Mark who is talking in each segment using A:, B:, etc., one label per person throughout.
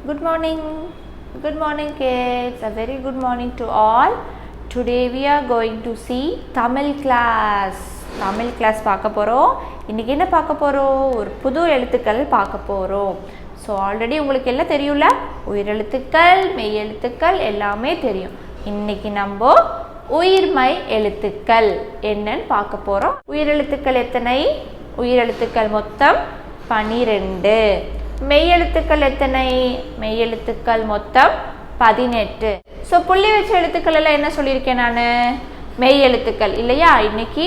A: Good morning. Good morning, kids. A very good morning to all. Today we are going to see Tamil class. Tamil class பார்க்க போகிறோம் இன்றைக்கி என்ன பார்க்க போகிறோம் ஒரு புது எழுத்துக்கள் பார்க்க போகிறோம் ஸோ ஆல்ரெடி உங்களுக்கு எல்லாம் தெரியும்ல உயிரெழுத்துக்கள் மெய் எழுத்துக்கள் எல்லாமே தெரியும் இன்றைக்கி நம்ம உயிர்மை எழுத்துக்கள் என்னன்னு பார்க்க போகிறோம் உயிரெழுத்துக்கள் எத்தனை உயிரெழுத்துக்கள் மொத்தம் பனிரெண்டு மெய்யெழுத்துக்கள் எத்தனை? மெய்யெழுத்துக்கள் மொத்தம் பதினெட்டு. ஸோ புள்ளி வச்ச எழுத்துக்கள் எல்லாம் என்ன சொல்லியிருக்கேன் நான்? மெய் எழுத்துக்கள் இல்லையா? இன்னைக்கு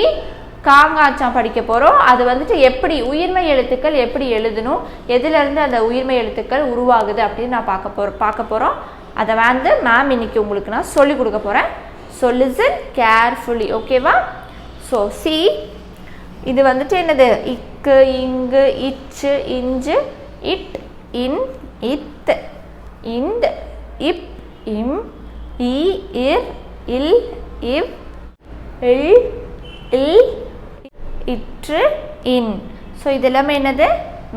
A: காங்காச்சம் படிக்க போகிறோம் அது வந்துட்டு எப்படி உயிர்மை எழுத்துக்கள் எப்படி எழுதணும்? எதுலேருந்து அந்த உயிர்மை எழுத்துக்கள் உருவாகுது அப்படின்னு நான் பார்க்க போகிறோம் பார்க்க போகிறோம் அதை வந்து மேம் இன்னைக்கு உங்களுக்கு நான் சொல்லிக் கொடுக்க போகிறேன் ஸோ லிசன் கேர்ஃபுல்லி ஓகேவா ஸோ சி இது வந்துட்டு என்னது? இக்கு இங்கு இச்சு இஞ்சு இட் இன் இத் இண்ட் இப் இம் இ இர் இல் இவ் இல் இல் இற்று இன். ஸோ இதெல்லாமே என்னது?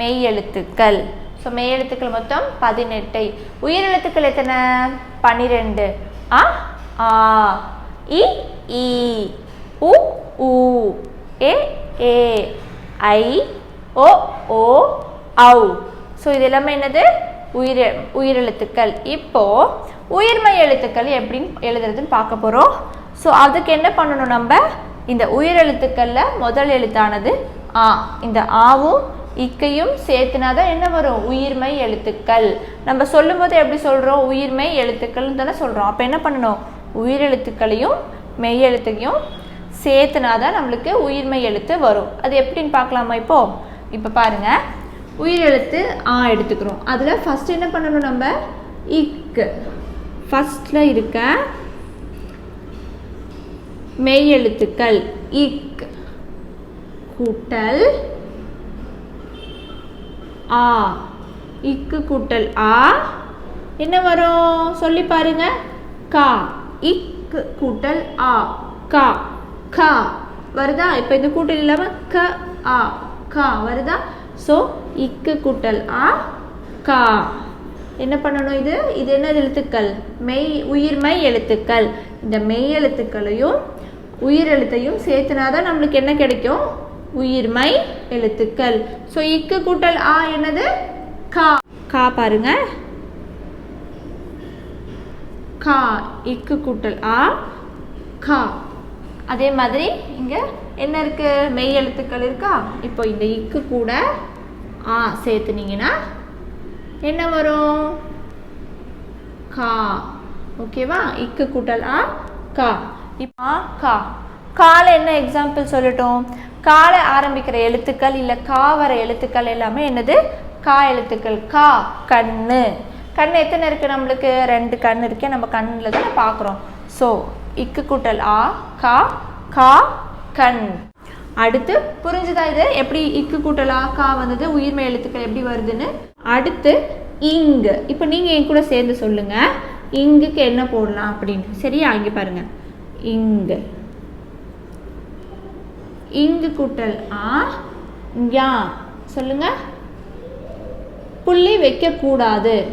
A: மெய் எழுத்துக்கள். ஸோ மெய் எழுத்துக்கள் மொத்தம் பதினெட்டை. உயிர் எழுத்துக்கள் எத்தனை? பன்னிரெண்டு. அ ஆ இ இ உ உ ஏ ஏ ஐ ஓ ஓ ஔ. ஸோ இது எல்லாமே என்னது? உயிர் உயிரெழுத்துக்கள். இப்போ உயிர்மை எழுத்துக்கள் எப்படின்னு எழுதுறதுன்னு பார்க்க போகிறோம் ஸோ அதுக்கு என்ன பண்ணணும் நம்ம? இந்த உயிரெழுத்துக்களில் முதல் எழுத்தானது ஆ. இந்த ஆவும் இக்கையும் சேர்த்துனா தான் என்ன வரும்? உயிர்மை எழுத்துக்கள். நம்ம சொல்லும்போது எப்படி சொல்கிறோம் உயிர்மை எழுத்துக்கள்னு தானே சொல்கிறோம் அப்போ என்ன பண்ணணும்? உயிரெழுத்துக்களையும் மெய் எழுத்தையும் சேர்த்துனா தான் நம்மளுக்கு உயிர்மை எழுத்து வரும். அது எப்படின்னு பார்க்கலாமா இப்போ? இப்போ பாருங்க. உயிரெழுத்து ஆ எடுத்துக்கிறோம். அதில் ஃபஸ்ட் என்ன பண்ணணும் நம்ம? இக்கு. ஃபஸ்ட்டில் இருக்க மெய் எழுத்துக்கள் இக். கூட்டல் ஆ. இக்கு கூட்டல் ஆ. என்ன வரும்? சொல்லி பாருங்க. கா. இக்கு கூட்டல் ஆ. கா. கா. வருதா? இப்போ இந்த கூட்டல் இல்லாமல் க ஆ. கா. வருதா? ஸோ இக்கு கூட்டல் ஆ? கா. என்ன பண்ணணும் இது? இது என்ன எழுத்துக்கள்? மெய் உயிர்மை எழுத்துக்கள். இந்த மெய் எழுத்துக்களையும் உயிர் எழுத்தையும் சேர்த்துனாதான் நம்மளுக்கு என்ன கிடைக்கும்? உயிர்மை எழுத்துக்கள். ஸோ இக்கு கூட்டல் ஆ என்னது? கா. கா பாருங்க. கா. இக்கு கூட்டல் ஆ. கா. அதே மாதிரி இங்கே என்ன இருக்கு? மெய் எழுத்துக்கள் இருக்கா? இப்போ இந்த இக்கு கூட ஆ சேர்த்துனீங்கன்னா என்ன வரும்? கா. ஓகேவா? இக்கு கூட்டல் ஆ கா. இப்போ கா. கால என்ன எக்ஸாம்பிள் சொல்லட்டும்? கால ஆரம்பிக்கிற எழுத்துக்கள் இல்லை கா வர எழுத்துக்கள் எல்லாமே என்னது? கா எழுத்துக்கள். கா கண்ணு. கண் எத்தனை இருக்குது நம்மளுக்கு? ரெண்டு கண் இருக்கே நம்ம கண்ணில் தான் பார்க்குறோம் ஸோ இக்கு கூட்டல் ஆ கா கா கண். அடுத்து புரிஞ்சுதா இது? எப்படி இக்கு கூட்டலா கா வந்தது உயிர்மை எழுத்துக்கள் எப்படி வருதுன்னு? அடுத்து இங்கு. இப்போ நீங்கள் என் கூட சேர்ந்து சொல்லுங்க. இங்குக்கு என்ன போடலாம் அப்படின்னு சரியா? இங்கே பாருங்க. இங்கு. இங்கு கூட்டல் ஆ யா. சொல்லுங்க. புள்ளி வைக்கக்கூடாது.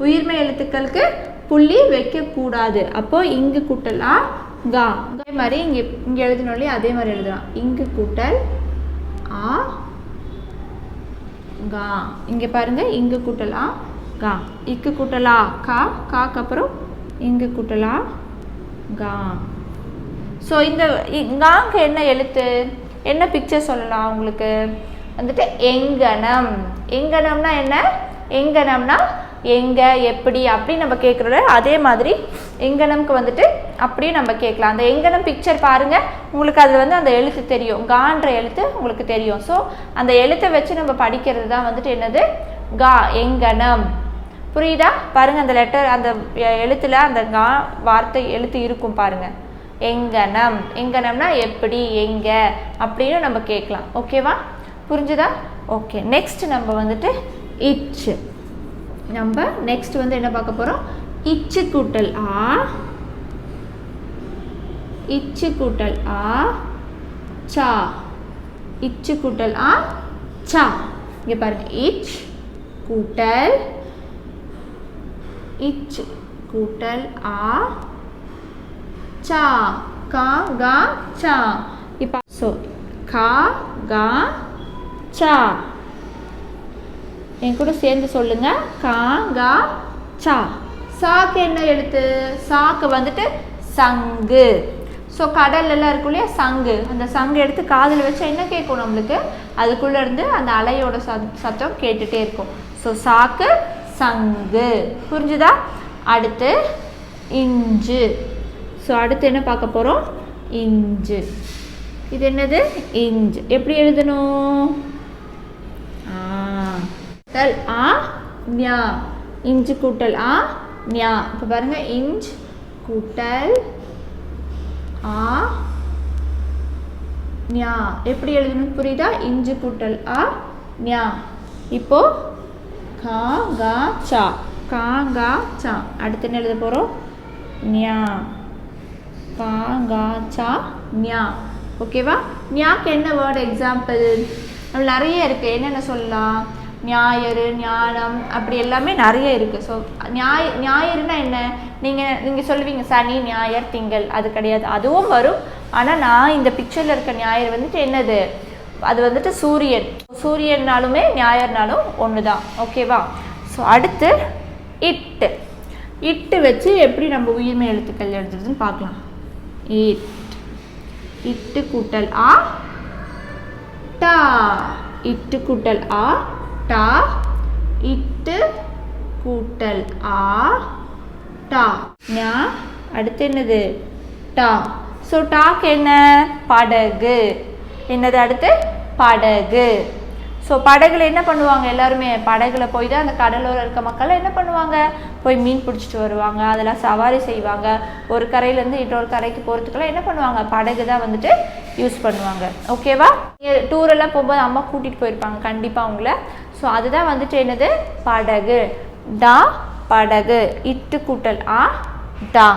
A: உயிர்மை எழுத்துக்களுக்கு புள்ளி வைக்கக்கூடாது. அப்போ இங்கு கூட்டல் ஆ கா. அதே மாதிரி இங்கே இங்கே எழுதணும் இல்லையா அதே மாதிரி எழுதலாம் இங்கு கூட்டல் ஆ கா. இங்கே பாருங்க இங்கு கூட்டலா கா. இக்கு கூட்டலா கா. காக்கு அப்புறம் இங்கு கூட்டலா கா. ஸோ இந்த காக்கு என்ன எழுத்து? என்ன பிக்சர் சொல்லலாம் உங்களுக்கு? வந்துட்டு எங்கனம். எங்கனம்னா என்ன? எங்கனம்னா எங்கே எப்படி அப்படி நம்ம கேட்குறோட அதே மாதிரி எங்கனம்க்கு வந்துட்டு அப்படியும் நம்ம கேட்கலாம். அந்த எங்கனம் பிக்சர் பாருங்கள் உங்களுக்கு அது வந்து அந்த எழுத்து தெரியும். கான்ற எழுத்து உங்களுக்கு தெரியும். ஸோ அந்த எழுத்தை வச்சு நம்ம படிக்கிறது தான் வந்துட்டு என்னது? கா எங்கனம். புரியுதா? பாருங்கள் அந்த லெட்டர் அந்த எழுத்தில் அந்த கா வார்த்தை எழுத்து இருக்கும் பாருங்கள் எங்கனம். எங்கனம்னா எப்படி எங்கே அப்படின்னு நம்ம கேட்கலாம். ஓகேவா புரிஞ்சுதா? ஓகே நெக்ஸ்ட் நம்ம வந்துட்டு இச்சு நம்ம நெக்ஸ்ட் வந்து என்ன பார்க்க போகிறோம் இச்சு கூட்டல் ஆ இச்சு கூட்டல் ஆ சா. இச்சு கூட்டல் ஆ சா. இங்கே பாருங்க. இச் கூட்டல் இச் கூட்டல் ஆ சா. கா கா சா. இப்போ ஸோ கா கா சா. என் கூட சேர்ந்து சொல்லுங்க. கா கா சா. சாக்கு என்ன எழுத்து? சாக்கு வந்துட்டு சங்கு. ஸோ கடல்லலாம் இருக்கும் இல்லையா? சங்கு. அந்த சங்கு எடுத்து காதில் வச்சா என்ன கேட்கும் நம்மளுக்கு? அதுக்குள்ளே இருந்து அந்த அலையோட சத் சத்தம் கேட்டுகிட்டே இருக்கும். ஸோ சாக்கு சங்கு. புரிஞ்சுதா? அடுத்து இஞ்சு. ஸோ அடுத்து என்ன பார்க்க போகிறோம் இஞ்சு. இது என்னது? இஞ்சு. எப்படி எழுதணும்? ஆ. கூட்டல் ஆ ஞா. இஞ்சு கூட்டல் ஆ ஞா. இப்போ பாருங்க. இஞ்ச் கூட்டல் ஆ? ஞா. எப்படி எழுதணும் புரியுதா? இஞ்சு கூட்டல். ஆ? ஞா. இப்போ கா கா சா. கா கா சா. அடுத்து என்ன எழுத போகிறோம் ஞா. கா கா சா ஞா. ஓகேவா? ஞாக்கு என்ன வேர்டு எக்ஸாம்பிள் நம்ம நிறைய இருக்குது என்னென்ன சொல்லலாம்? ஞாயிறு ஞானம் அப்படி எல்லாமே நிறைய இருக்குது ஸோ ஞாய ஞாயிறுனா என்ன? நீங்கள் நீங்கள் சொல்லுவீங்க சனி ஞாயிறு திங்கள். அது கிடையாது. அதுவும் வரும். ஆனால் நான் இந்த பிக்சரில் இருக்க ஞாயிறு வந்துட்டு என்னது? அது வந்துட்டு சூரியன். சூரியன்னாலுமே ஞாயிறுனாலும் ஒன்று தான் ஓகேவா ஸோ அடுத்து இட்டு. இட்டு வச்சு எப்படி நம்ம உயிர்மை எழுத்துக்கள் எழுதுறதுன்னு பார்க்கலாம். இட். இட்டு கூட்டல் ஆ டா. இட்டு கூட்டல் ஆ டா இட்டு கூட்டல் ஆ டா. ஞா அடுத்து என்னது? டா. ஸோ டாக்கு என்ன? படகு. என்னது அடுத்து? படகு. ஸோ படகுல என்ன பண்ணுவாங்க எல்லாருமே? படகுல போய் தான் அந்த கடலோரம் இருக்க மக்கள் என்ன பண்ணுவாங்க? போய் மீன் பிடிச்சிட்டு வருவாங்க அதெல்லாம் சவாரி செய்வாங்க. ஒரு கரையிலேருந்து இன்னொரு கரைக்கு போகிறதுக்கெல்லாம் என்ன பண்ணுவாங்க? படகு தான் வந்துட்டு யூஸ் பண்ணுவாங்க. ஓகேவா டூரெல்லாம் போகும்போது அம்மா கூட்டிகிட்டு போயிருப்பாங்க கண்டிப்பாக அவங்கள. ஸோ அதுதான் வந்துட்டு என்னது? படகு. டா படகு. இட்டு கூட்டல். ஆ டா.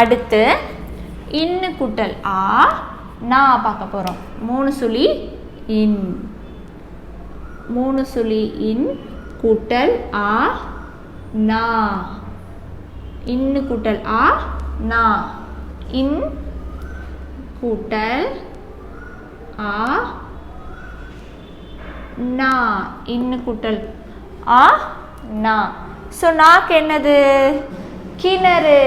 A: அடுத்து இன்னு கூட்டல். ஆ நான் பார்க்க போகிறோம் மூணு சுழி இன். மூணு சுழி இன் கூட்டல் ஆ நா. இன்னு கூட்டல் ஆ நா. இன் கூட்டல் ஆ நா. இன்னு கூட்டல் ஆ நா. ஸோ நாக்கு என்னது? கிணறு.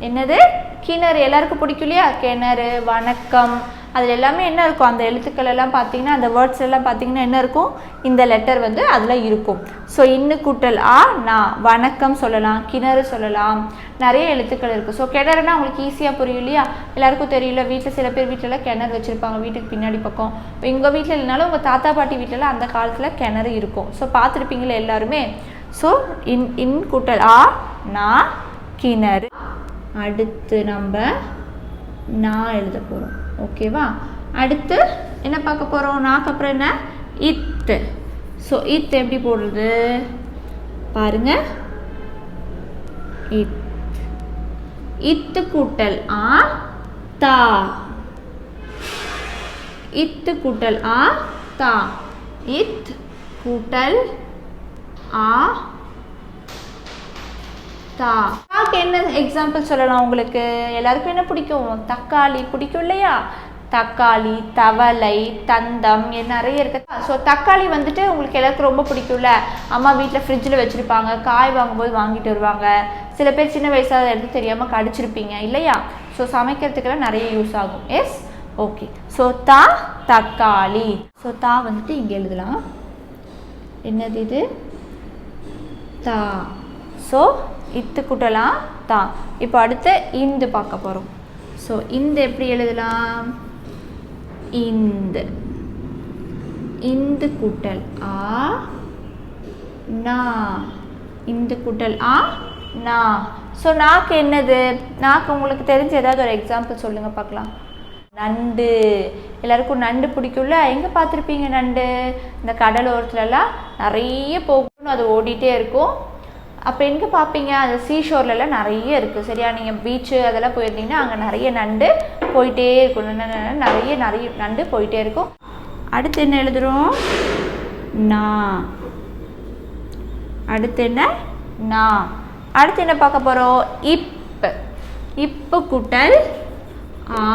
A: என்னது? கிணறு. எல்லாருக்கும் பிடிக்கும் இல்லையா? கிணறு வணக்கம். அதில் எல்லாமே என்ன இருக்கும்? அந்த எழுத்துக்கள் எல்லாம் பார்த்தீங்கன்னா அந்த வேர்ட்ஸ் எல்லாம் பார்த்தீங்கன்னா என்ன இருக்கும்? இந்த லெட்டர் வந்து அதில் இருக்கும். ஸோ இன்னு கூட்டல் ஆ நான் வணக்கம் சொல்லலாம் கிணறு சொல்லலாம் நிறைய எழுத்துக்கள் இருக்குது ஸோ கிணறுனா உங்களுக்கு ஈஸியாக புரியும் இல்லையா? எல்லாருக்கும் தெரியல வீட்டில் சில பேர் வீட்டிலலாம் கிணறு வச்சுருப்பாங்க வீட்டுக்கு பின்னாடி பக்கம். எங்கள் வீட்டில் இல்லைனாலும் உங்கள் தாத்தா பாட்டி வீட்டிலலாம் அந்த காலத்தில் கிணறு இருக்கும். ஸோ பார்த்துருப்பீங்களே எல்லாருமே? ஸோ இன் இன் கூட்டல் ஆ நான் கிணறு. அடுத்து நம்ம நான் எழுத போகிறோம் ஓகேவா அடுத்து என்ன பார்க்க போகிறோம் நாக்கு அப்புறம் என்ன? இத்து ஸோ இத் எப்படி போடுறது? பாருங்க. இத் இத்து கூட்டல் ஆ தா. இத்து கூட்டல் ஆ தா. இத் கூட்டல் ஆ தா. தாக்கு என்ன எக்ஸாம்பிள் சொல்லலாம் உங்களுக்கு? எல்லாருக்கும் என்ன பிடிக்கும்? தக்காளி பிடிக்கும் இல்லையா? தக்காளி தவளை தந்தம் நிறைய இருக்குது ஸோ தக்காளி வந்துட்டு உங்களுக்கு எல்லாருக்கும் ரொம்ப பிடிக்கும்ல? அம்மா வீட்டில் ஃப்ரிட்ஜில் வச்சுருப்பாங்க. காய் வாங்கும்போது வாங்கிட்டு வருவாங்க. சில பேர் சின்ன வயசாக எடுத்து தெரியாமல் கடிச்சிருப்பீங்க இல்லையா? ஸோ சமைக்கிறதுக்கெல்லாம் நிறைய யூஸ் ஆகும். எஸ் ஓகே ஸோ தா தக்காளி. ஸோ தா வந்துட்டு இங்கே எழுதலாம். என்னது இது? தா. ஸோ இத்து கூட்டலாம் தா இப்போ அடுத்து இந்து பார்க்க போகிறோம் ஸோ இந்த எப்படி எழுதலாம்? இந்த. இந்து கூட்டல் ஆ நா. இந்து கூட்டல் ஆ நா. ஸோ நாக்கு என்னது? நாக்கு உங்களுக்கு தெரிஞ்ச ஏதாவது ஒரு எக்ஸாம்பிள் சொல்லுங்கள் பார்க்கலாம். நண்டு. எல்லாருக்கும் நண்டு பிடிக்கும்ல? எங்கே பார்த்துருப்பீங்க நண்டு? இந்த கடலோரத்துலலாம் நிறைய போகணும். அது ஓடிட்டே இருக்கும். அப்போ எங்கே பார்ப்பீங்க அந்த சீஷோர்லலாம் நிறைய இருக்குது சரியா? நீங்கள் பீச்சு அதெல்லாம் போயிருந்தீங்கன்னா அங்கே நிறைய நண்டு போயிட்டே இருக்கும். நிறைய நிறைய நண்டு போயிட்டே இருக்கும். அடுத்து என்ன எழுதுறோம்? நா. அடுத்து என்ன? நா. அடுத்து என்ன பார்க்க போகிறோம் இப்பு இப்பு கூட்டல் ஆ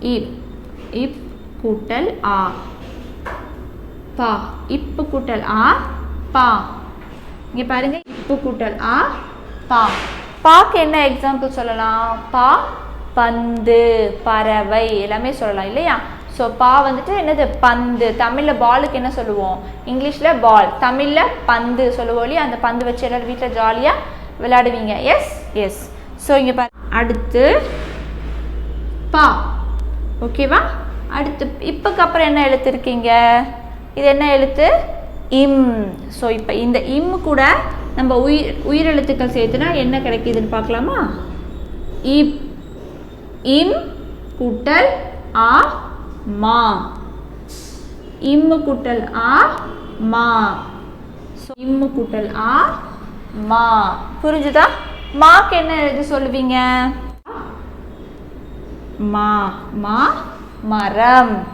A: இப் இப் கூட்டல் ஆ. பா. இப்பு கூட்டல் ஆ பா. இங்கே பாருங்க இப்பு கூட்டல். ஆ பா. பாக்கு என்ன எக்ஸாம்பிள் சொல்லலாம்? பா பந்து பறவை எல்லாமே சொல்லலாம் இல்லையா? ஸோ பா வந்துட்டு என்னது? பந்து. தமிழில் பாலுக்கு என்ன சொல்லுவோம்? இங்கிலீஷில் பால் தமிழில் பந்து சொல்லுவோம் இல்லையா? அந்த பந்து வச்சு எல்லாரும் வீட்டில் ஜாலியாக விளையாடுவீங்க. எஸ் எஸ் ஸோ இங்கே பா அடுத்து பா. ஓகேவா அடுத்து இப்போக்கு அப்புறம் என்ன எழுத்து இருக்கீங்க? இது என்ன எழுத்து? இம். ஸோ இப்போ இந்த இம் கூட நம்ம உயிர் உயிரெழுத்துக்கள் சேர்த்துனா என்ன கிடைக்குதுன்னு பார்க்கலாமா? இப் இம் கூட்டல் ஆ மா. இம்மு கூட்டல் ஆ மா. ஸோ இம்மு கூட்டல் ஆ மா. புரிஞ்சுதா? மாக்கு என்ன எழுதி சொல்லுவீங்க? மா மா மரம்.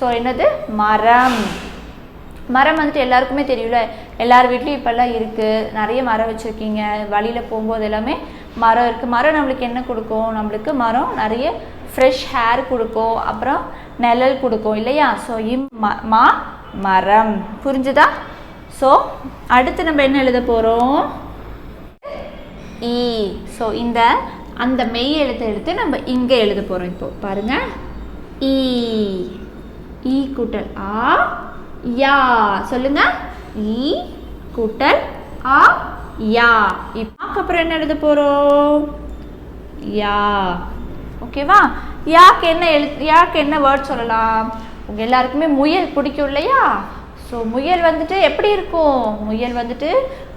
A: ஸோ என்னது? மரம். மரம் வந்துட்டு எல்லாருக்குமே தெரியும்ல. எல்லார் வீட்லேயும் இப்போல்லாம் இருக்குது நிறைய மரம் வச்சுருக்கீங்க. வழியில் போகும்போது எல்லாமே மரம் இருக்குது மரம் நம்மளுக்கு என்ன கொடுக்கும்? நம்மளுக்கு மரம் நிறைய ஃப்ரெஷ் ஹேர் கொடுக்கும். அப்புறம் நிழல் கொடுக்கும். இல்லையா? ஸோ இம் ம- மா மரம். புரிஞ்சுதா? ஸோ அடுத்து நம்ம என்ன எழுத போகிறோம் ஈ e. ஸோ இந்த அந்த மெய் எழுத்து எடுத்து நம்ம இங்கே எழுத போகிறோம் இப்போ. பாருங்கள் ஈ e. ஈ e கூட்டல் ஆ யா. சொல்லுங்க. ஈ கூட்டல் ஆ யா. இப்போ அப்புறம் என்ன எழுத போகிறோம் யா. ஓகேவா? யாக்கு என்ன எழு யாக்கு என்ன வேர்ட் சொல்லலாம்? உங்கள் எல்லாருக்குமே முயல் பிடிக்கும் இல்லையா? ஸோ முயல் வந்துட்டு எப்படி இருக்கும்? முயல் வந்துட்டு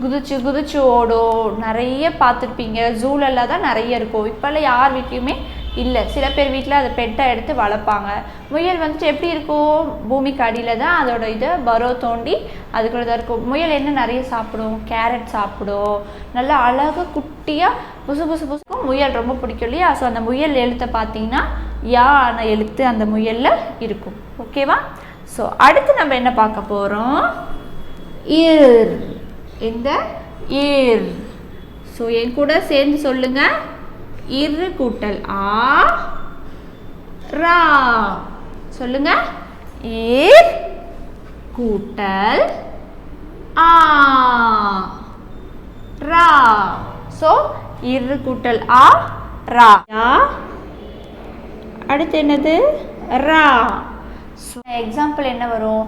A: குதிச்சு குதிச்சு ஓடும். நிறைய பார்த்துருப்பீங்க. ஜூலெல்லாம் தான் நிறைய இருக்கும். இப்போல்லாம் யார் வீட்லையுமே இல்லை சில பேர் வீட்டில் அதை பெட்டாக எடுத்து வளர்ப்பாங்க. முயல் வந்துட்டு எப்படி இருக்கும் பூமிக்கு அடியில் தான் அதோட இதை பரோ தோண்டி அதுக்குள்ளே தான் இருக்கும். முயல் என்ன நிறைய சாப்பிடும்? கேரட் சாப்பிடும். நல்லா அழகாக குட்டியாக புசு புசு புசுக்கும் முயல் ரொம்ப பிடிக்கும் இல்லையா? ஸோ அந்த முயல் எழுத்தை பார்த்தீங்கன்னா யான எழுத்து அந்த முயலில் இருக்கும். ஓகேவா ஸோ அடுத்து நம்ம என்ன பார்க்க போகிறோம் இர் இந்த இர் ஸோ என் கூட சேர்ந்து சொல்லுங்கள் இரு கூட்டல் ஆ ரா. சொல்லுங்க. ஏர் கூட்டல் ஆ ரா. ஸோ இரு கூட்டல் ஆ ரா. அடுத்து என்னது? ரா. எக்ஸாம்பிள் என்ன வரும்?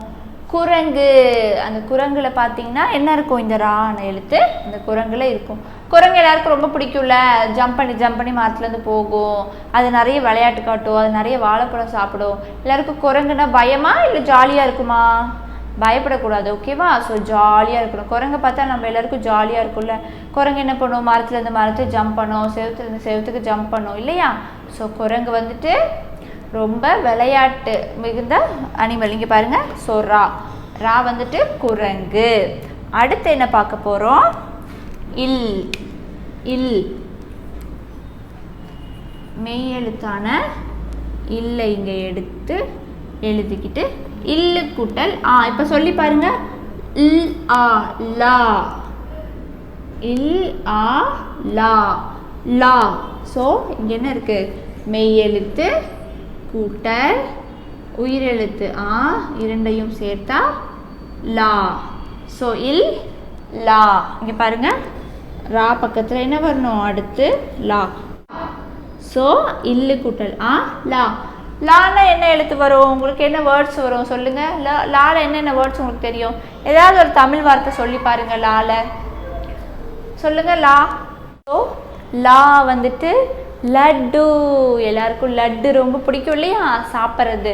A: குரங்கு அந்த குரங்குல பார்த்தீங்கன்னா என்ன இருக்கும்? இந்த ரான எழுத்து அந்த குரங்குல இருக்கும். குரங்கு எல்லாருக்கும் ரொம்ப பிடிக்கும்ல. ஜம்ப் பண்ணி ஜம்ப் பண்ணி மரத்துலேருந்து போகும். அது நிறைய விளையாட்டு காட்டும். அது நிறைய வாழைப்பழம் சாப்பிடும். எல்லாருக்கும் குரங்குன்னா பயமா இல்லை ஜாலியாக இருக்குமா? பயப்படக்கூடாது ஓகேவா ஸோ ஜாலியாக இருக்கணும். குரங்கை பார்த்தா நம்ம எல்லாருக்கும் ஜாலியாக இருக்கும்ல. குரங்கு என்ன பண்ணும்? மரத்துலேருந்து மரத்தை ஜம்ப் பண்ணும். செவத்துலேருந்து செவத்துக்கு ஜம்ப் பண்ணும். இல்லையா? ஸோ குரங்கு வந்துட்டு ரொம்ப விளையாட்டு மிகுந்த அனிமல் இங்கே பாருங்க. ஸோ ரா. ரா வந்துட்டு குரங்கு. அடுத்து என்ன பார்க்க போகிறோம் இல். இல். மெய் எழுத்தான இல்லை இங்கே எடுத்து எழுதிக்கிட்டு இல்லு கூட்டல் ஆ. இப்போ சொல்லி பாருங்க. இல் ஆ லா. இல் ஆ லா. லா. ஸோ இங்கே என்ன இருக்குது மெய் எழுத்து கூட்டல் உயிரெழுத்து ஆ இரண்டையும் சேர்த்தா லா. ஸோ இல் லா. இங்கே பாருங்க. ரா பக்கத்தில் என்ன வரணும்? அடுத்து லா. ஸோ இல்லு கூட்டல் ஆ லா. லால என்ன எழுத்து வரும்? உங்களுக்கு என்ன வேர்ட்ஸ் வரும்? சொல்லுங்க. லா லால என்னென்ன வேர்ட்ஸ் உங்களுக்கு தெரியும்? ஏதாவது ஒரு தமிழ் வார்த்தை சொல்லி பாருங்க லால. சொல்லுங்க லா. ஸோ லா வந்துட்டு லட்டு. எல்லாருக்கும் லட்டு ரொம்ப பிடிக்கும் இல்லையா? சாப்பிட்றது.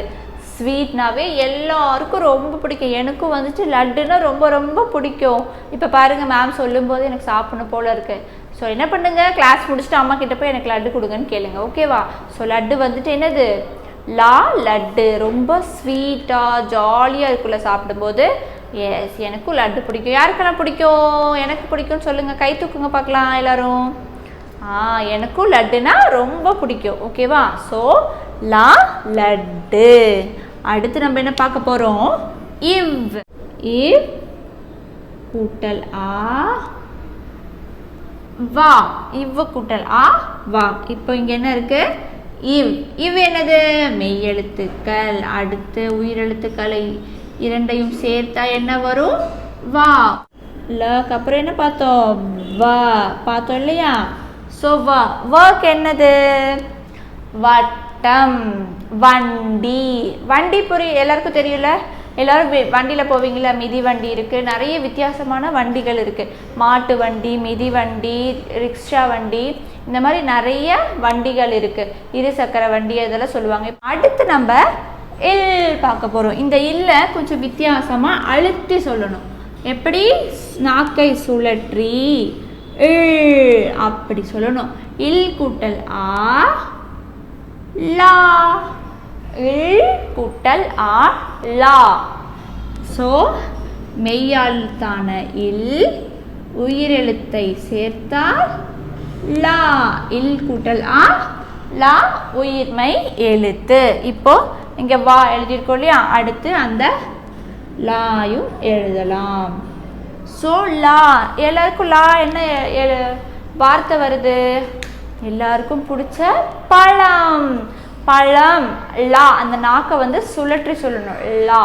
A: ஸ்வீட்னாவே எல்லாருக்கும் ரொம்ப பிடிக்கும். எனக்கும் வந்துட்டு லட்டுனா ரொம்ப ரொம்ப பிடிக்கும். இப்போ பாருங்க மேம் சொல்லும்போது எனக்கு சாப்பிடணும் போல இருக்கு. ஸோ என்ன பண்ணுங்க? கிளாஸ் முடிச்சுட்டு அம்மா கிட்ட போய் எனக்கு லட்டு கொடுங்கன்னு கேளுங்க. ஓகேவா ஸோ லட்டு வந்துட்டு என்னது? லா லட்டு. ரொம்ப ஸ்வீட்டாக ஜாலியாக இருக்குல்ல சாப்பிடும்போது. எஸ் எனக்கும் லட்டு பிடிக்கும். யாருக்கெல்லாம் பிடிக்கும்? எனக்கு பிடிக்கும்னு சொல்லுங்கள் கை தூக்குங்க பார்க்கலாம் எல்லோரும். எனக்கும் லட்டுனா ரொம்ப பிடிக்கும் ஓகேவா? ஸோ லா லட்டு. அடுத்து நம்ம என்ன பார்க்க போகிறோம் இவ். இவ் கூட்டல் ஆ. வா. இவ் கூட்டல் ஆ. வா. இப்போ இங்க என்ன இருக்கு? இவ். இவ் என்னது? மெய் எழுத்துக்கள். அடுத்து உயிரெழுத்துக்களை இரண்டையும் சேர்த்தா என்ன வரும்? வா. லக்கு அப்புறம் என்ன பார்த்தோம்? வா. பார்த்தோம் இல்லையா? ஸோ வா ஒர்க் என்னது? வட்டம் வண்டி. வண்டி புரி எல்லாருக்கும் தெரியல? எல்லாரும் வண்டியில் போவீங்களா மிதி வண்டி இருக்குது நிறைய வித்தியாசமான வண்டிகள் இருக்குது மாட்டு வண்டி மிதி வண்டி ரிக்ஷா வண்டி இந்த மாதிரி நிறைய வண்டிகள் இருக்குது இருசக்கர வண்டி இதெல்லாம் சொல்லுவாங்க. அடுத்து நம்ம இல் பார்க்க போகிறோம் இந்த இல்லை கொஞ்சம் வித்தியாசமாக அழுத்தி சொல்லணும். எப்படி? நாக்கை சுழற்றி. அப்படி சொல்லணும். இல் கூட்டல் ஆ லா. இல் கூட்டல் ஆ லா. ஸோ மெய்யாழ்த்தான இல் உயிரெழுத்தை சேர்த்தால் லா. இல் கூட்டல் ஆ லா உயிர்மை எழுத்து. இப்போ இங்கே வா எழுதியிருக்கோம் இல்லையா? அடுத்து அந்த லாயும் எழுதலாம். ஸோ லா. எல்லாருக்கும் லா என்ன வார்த்தை வருது? எல்லாருக்கும் பிடிச்ச பழம். பழம் லா. அந்த நாக்கை வந்து சுழற்றி சொல்லணும். லா.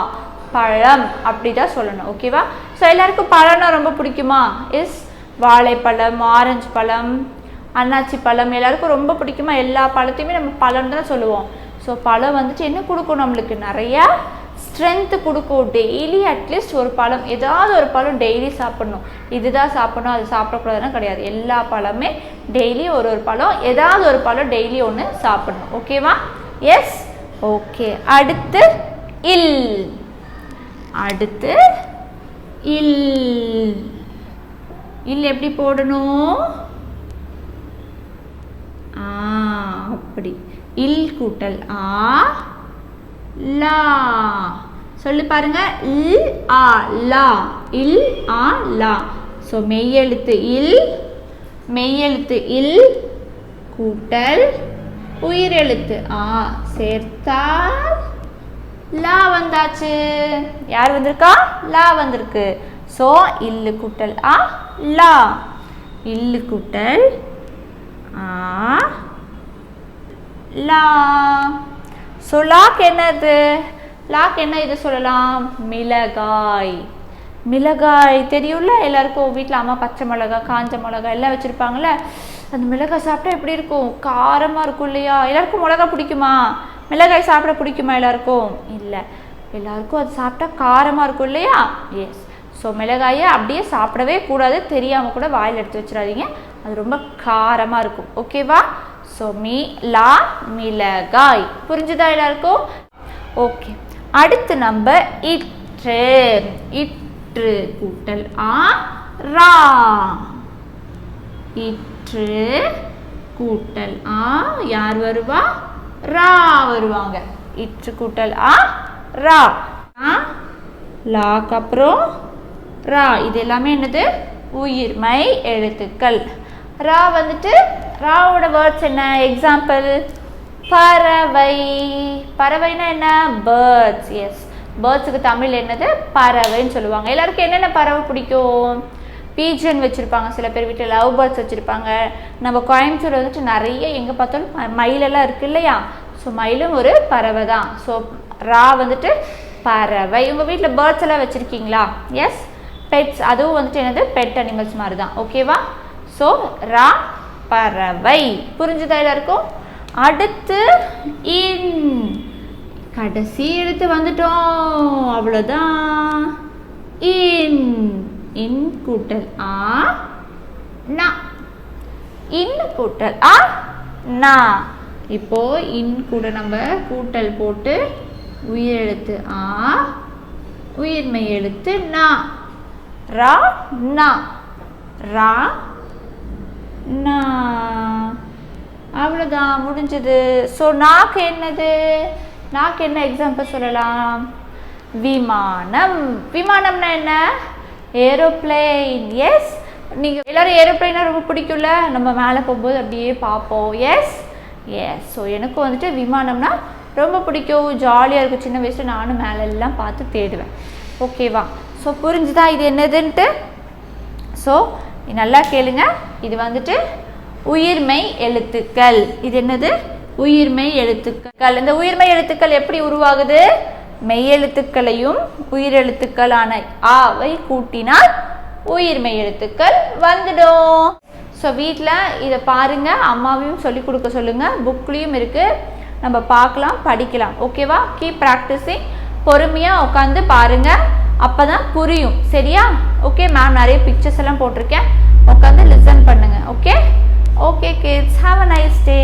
A: பழம் அப்படி தான் சொல்லணும் ஓகேவா ஸோ எல்லாருக்கும் பழம்னா ரொம்ப பிடிக்குமா? இஸ் வாழைப்பழம் ஆரஞ்சு பழம் அன்னாச்சி பழம் எல்லாருக்கும் ரொம்ப பிடிக்குமா? எல்லா பழத்தையுமே நம்ம பழம் தான் சொல்லுவோம். ஸோ பழம் வந்துட்டு என்ன கொடுக்கும் நம்மளுக்கு? நிறையா ஸ்ட்ரென்த்து கொடுக்கும் டெய்லி அட்லீஸ்ட் ஒரு பழம் ஏதாவது ஒரு பழம் டெய்லி சாப்பிட்ணும். இதுதான் சாப்பிடணும் அது சாப்பிடக்கூடாதுன்னா கிடையாது. எல்லா பழமே டெய்லி ஒரு ஒரு பழம் ஏதாவது ஒரு பழம் டெய்லி ஒன்று சாப்பிடணும். ஓகேவா எஸ் ஓகே அடுத்து இல். அடுத்து இல். இல் எப்படி போடணும்? ஆ அப்படி. இல் கூட்டல். ஆ லா. சொல்லு பாருங்க. இல் ஆ லா. இல் ஆ லா. ஸோ மெய்யெழுத்து இல் மெய்யெழுத்து இல் கூட்டல் உயிரெழுத்து ஆ. சேர்த்தால் லா வந்தாச்சு. யார் வந்திருக்கா? லா வந்திருக்கு. ஸோ இல்லு கூட்டல் ஆ லா. இல்லு கூட்டல் ஆ லா. ஸோ லாக் என்னது? லாக் என்ன இது சொல்லலாம்? மிளகாய். மிளகாய் தெரியும்ல? எல்லாருக்கும் வீட்டில் அம்மா பச்சை மிளகாய் காஞ்ச மிளகாய் எல்லாம் வச்சுருப்பாங்கள்ல அந்த மிளகாய் சாப்பிட்டா எப்படி இருக்கும்? காரமாக இருக்கும் இல்லையா? எல்லாருக்கும் மிளகாய் பிடிக்குமா? மிளகாய் சாப்பிட பிடிக்குமா எல்லாருக்கும்? இல்லை. எல்லாருக்கும் அது சாப்பிட்டா காரமாக இருக்கும் இல்லையா? எஸ் ஸோ மிளகாயை அப்படியே சாப்பிடவே கூடாது. தெரியாமல் கூட வாயில் எடுத்து வச்சிடாதீங்க. அது ரொம்ப காரமாக இருக்கும். ஓகேவா ஸோ மீ லா மிளகாய் புரிஞ்சுதா எல்லாருக்கும்? ஓகே அடுத்து நம்ம இற்று. இற்று கூட்டல் ஆ ரா. இற்று கூட்டல் ஆ யார் வருவா? ரா வருவாங்க. இற்று கூட்டல் ஆ ரா. ஆ லாக்கு அப்புறம் ரா. இது எல்லாமே என்னது? உயிர்மை எழுத்துக்கள். ரா வந்துட்டு ராவோட வேர்ட்ஸ் என்ன? எக்ஸாம்பிள் பறவை. பறவைனா என்ன? பேர்ட்ஸ் எஸ் பேர்ட்ஸுக்கு தமிழ் என்னது? பறவைன்னு சொல்லுவாங்க. எல்லாருக்கும் என்னென்ன பறவை பிடிக்கும்? பீஜன் வச்சுருப்பாங்க. சில பேர் வீட்டில் லவ் பேர்ட்ஸ் வச்சுருப்பாங்க. நம்ம கோயம்புத்தூர் வந்துட்டு நிறைய எங்கே பார்த்தாலும் மயிலெல்லாம் இருக்கு இல்லையா? ஸோ மயிலும் ஒரு பறவை தான். ஸோ ரா வந்துட்டு பறவை. உங்கள் வீட்டில் பேர்ட்ஸ் எல்லாம் வச்சுருக்கீங்களா? எஸ் பெட்ஸ் அதுவும் வந்துட்டு என்னது? பெட் அனிமல்ஸ் மாதிரி தான். ஓகேவா ஸோ ரா பறவை. புரிஞ்சுதா எல்லாருக்கும்? அடுத்து இன். கடைசி எழுத்து வந்துட்டோம். அவ்வளோதான் இன். இன் கூட்டல் ஆ நா. இன் கூட்டல் ஆ நா. இப்போ இன் கூட நம்ம கூட்டல் போட்டு உயிரெழுத்து ஆ உயிர்மை எழுத்து நா. ரா நா. ரா நான் அவ்வளோதான் முடிஞ்சது. ஸோ நாக்கு என்னது? நாக்கு என்ன எக்ஸாம்பிள் சொல்லலாம்? விமானம். விமானம்னா என்ன? ஏரோப்ளேன் எஸ் நீங்கள் எல்லாரும் ஏரோப்ளேனா ரொம்ப பிடிக்கும்ல? நம்ம மேலே போகும்போது அப்படியே பார்ப்போம். எஸ் எஸ் ஸோ எனக்கும் வந்துட்டு விமானம்னா ரொம்ப பிடிக்கும். ஜாலியாக இருக்கும். சின்ன வயசில் நானும் மேலே எல்லாம் பார்த்து தேடுவேன். ஓகேவா ஸோ புரிஞ்சுதா இது என்னதுன்ட்டு? ஸோ நல்லா கேளுங்க. இது வந்துட்டு உயிர்மை எழுத்துக்கள். இது என்னது? உயிர்மை எழுத்துக்கள். இந்த உயிர்மை எழுத்துக்கள் எப்படி உருவாகுது? மெய்யெழுத்துக்களையும் உயிரெழுத்துக்களான ஆவை கூட்டினால் உயிர்மை எழுத்துக்கள் வந்துடும். ஸோ வீட்டில் இதை பாருங்க. அம்மாவையும் சொல்லி கொடுக்க சொல்லுங்க. புக்லேயும் இருக்கு. நம்ம பார்க்கலாம் படிக்கலாம். ஓகேவா கீப் ப்ராக்டிஸிங் பொறுமையாக உட்காந்து பாருங்கள் அப்போ தான் புரியும். சரியா? ஓகே மேம் நிறைய பிக்சர்ஸ் எல்லாம் போட்டிருக்கேன். உட்காந்து லிசன் பண்ணுங்கள் okay okay kids have a nice day